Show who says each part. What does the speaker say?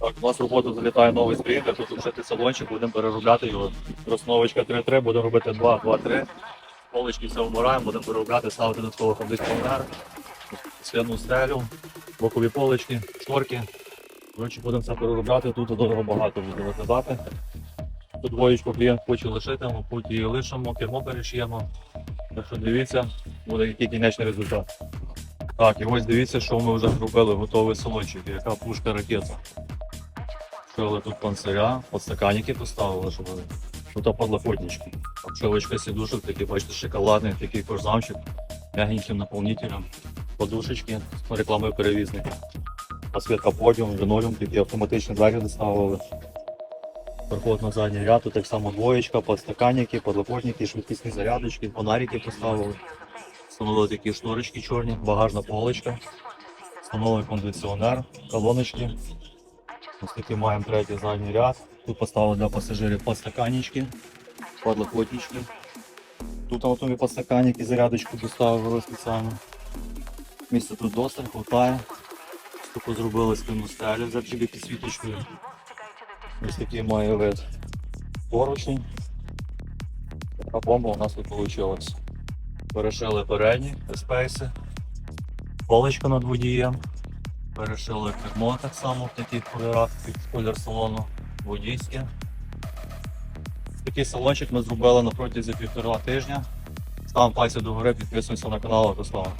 Speaker 1: Так, у нас в роботу залітає новий спринтер, тут вшити салончик, будемо переробляти його. Розновочка 3-3, будемо робити 2-2-3. Полички все вмираємо, будемо переробляти, ставити додатково кондиціонер, свяну стелю, бокові полички, шторки. Коротше, будемо це переробляти, тут дорого багато буде виглядати. Тут двоєчку клієнт хоче лишити, потім її лишимо, кермо перешиємо. Так що дивіться, буде який кінечний результат. Так, і ось дивіться, що ми вже зробили, готовий салончик, яка пушка ракета. Шили тут панциря, подстаканники поставили, щоб вони. Тут подлокотнички. Обшивочка сідушок, такі, бачите, шоколадний, такий кожзамчик, мягеньким наповнителем, подушечки з рекламою перевізника. Освітка подіум, лінолеум, такі автоматичні двері доставили. Проход на задній ряд, тут так само двоєчка, подстаканники, подлокотники, швидкісні зарядочки, фонарики поставили. Встановили такі шторочки чорні, багажна полочка, встановили кондиціонер, колоночки. Ось такий маємо третій задній ряд. Тут поставили для пасажирів подстаканнички, подлокотнички. Тут готові подстаканники, зарядочку доставили спеціально. Місця тут досить, хватає. Таку зробили спину стелю з RGB підсвіточкою. Ось такий має вид поручень. Така бомба у нас тут вийшла. Перешили передні спейси, поличка над водієм. Перешили кермо так само в таких кольорах, під колір салону водійське. Такий салончик ми зробили на протязі півтора тижня. Ставимо пальці догори, підписуємося на канал Руслана.